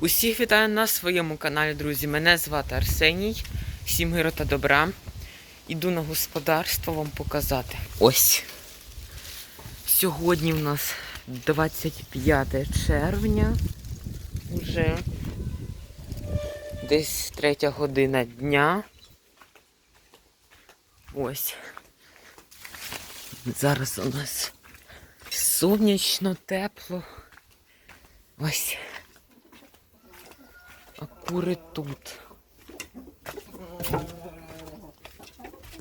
Усіх вітаю на своєму каналі, друзі. Мене звати Арсеній. Всім миру та добра. Іду на господарство вам показати. Ось. Сьогодні в нас 25 червня. Уже десь третя година дня. Ось. Зараз у нас сонячно, тепло. Ось. Кури тут.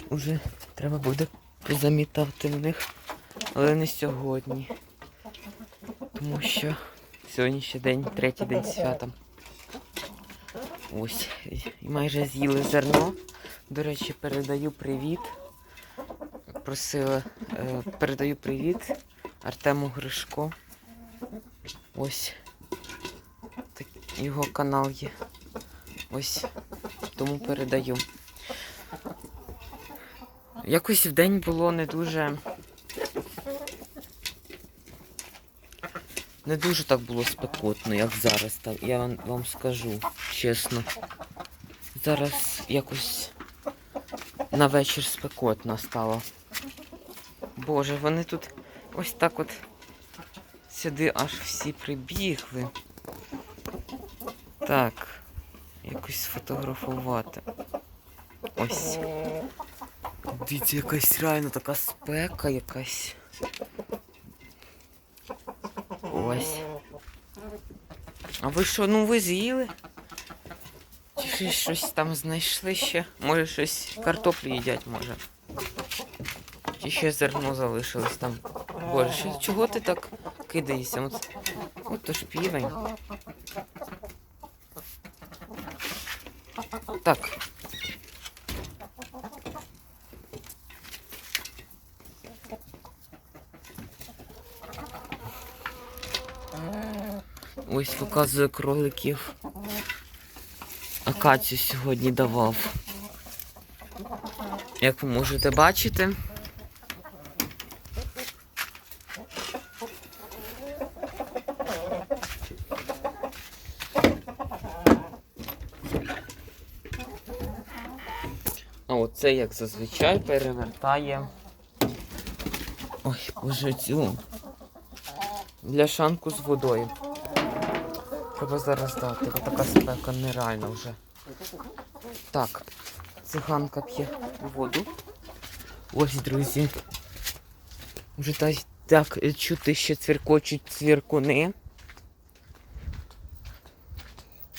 Уже треба буде позамітати в них, але не сьогодні. Тому що сьогодні ще день, третій день свята. Ось, майже з'їли зерно. До речі, передаю привіт. Просила, е, передаю привіт Артему Гришко. Ось так, його канал є. Ось тому передаю. Якось в день було не дуже. Не дуже так було спекотно, як зараз. Я вам, вам скажу чесно. Зараз якось на вечір спекотно стало. Боже, вони тут ось так от сюди аж всі прибігли. Так, якось сфотографувати. Ось. Дивіться, якась реально така спека якась. Ось. А ви що, ну ви з'їли? Чи щось там знайшли ще? Може щось картоплю їдять, може. Чи ще зерно залишилось там. Боже, чого ти так кидаєшся? От, от то ж півень. Так. Ось показує кроликів. Акацію сьогодні давав. Як ви можете бачити. А оце, як зазвичай, перевертає. Ой, боже, цю бляшанку з водою. Треба зараз дати, бо така спека нереальна вже. Так, циганка п'є воду. Ось, друзі. Вже так, так е, чути ще цвіркочуть цвіркуни.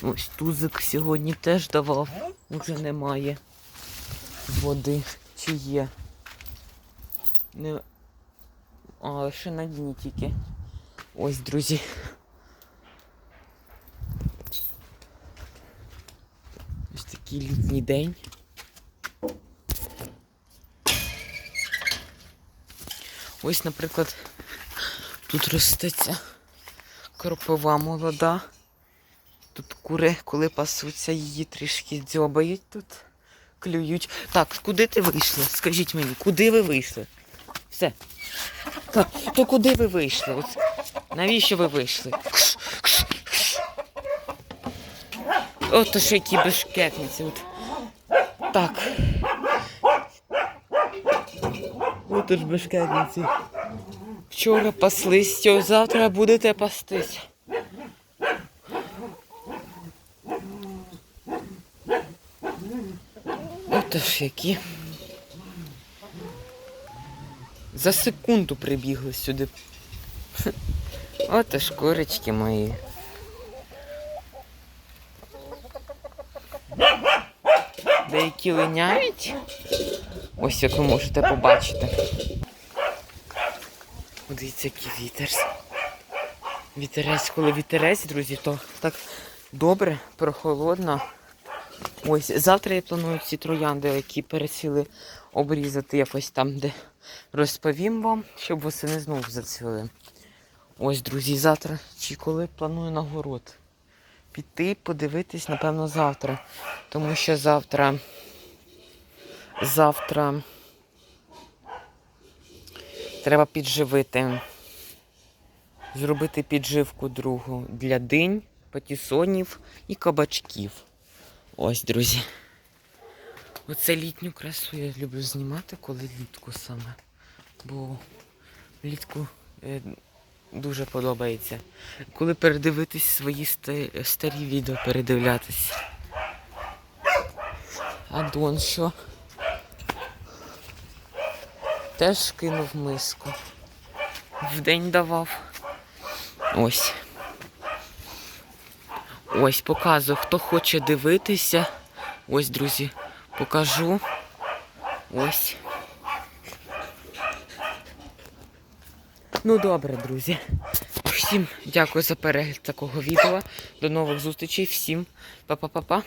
Ось тузик сьогодні теж давав, вже немає води. Чи є? Не... А, ще на дні тільки. Ось, друзі. Ось такий літній день. Ось, наприклад, тут ростеться кропива молода. Тут кури, коли пасуться, її трішки дзьобають тут, клюють. Так, куди ти вийшли? Скажіть мені, куди ви вийшли? Все. Так, то куди ви вийшли? От навіщо ви вийшли? Кш, кш, кш. От то які бешкетниці. От. Так. От ж бешкетниці. Вчора паслись, завтра будете пастись. От ж які. За секунду прибігли сюди. От ж курочки мої. Деякі линяють. Ось як ви можете побачити. Дивіться, який вітер. Вітерець, коли вітерець, друзі, то так добре, прохолодно. Ось завтра я планую ці троянди, які пересіли обрізати якось там, де розповім вам, щоб восени знову зацвіли. Ось, друзі, завтра чи коли планую на город. Піти, подивитись, напевно, завтра. Тому що завтра. Завтра треба підживити. Зробити підживку другу для динь. патісонів і кабачків. Ось, друзі. Оце літню красу я люблю знімати, коли влітку саме. Бо влітку е, дуже подобається. Коли передивитись свої старі відео передивлятись. А Дон що? Теж кинув миску. Вдень давав. Ось. Ось показую, хто хоче дивитися. Ось, друзі, покажу. Ось. Ну добре, друзі. Всім дякую за перегляд такого відео. До нових зустрічей. Всім па-па-па-па.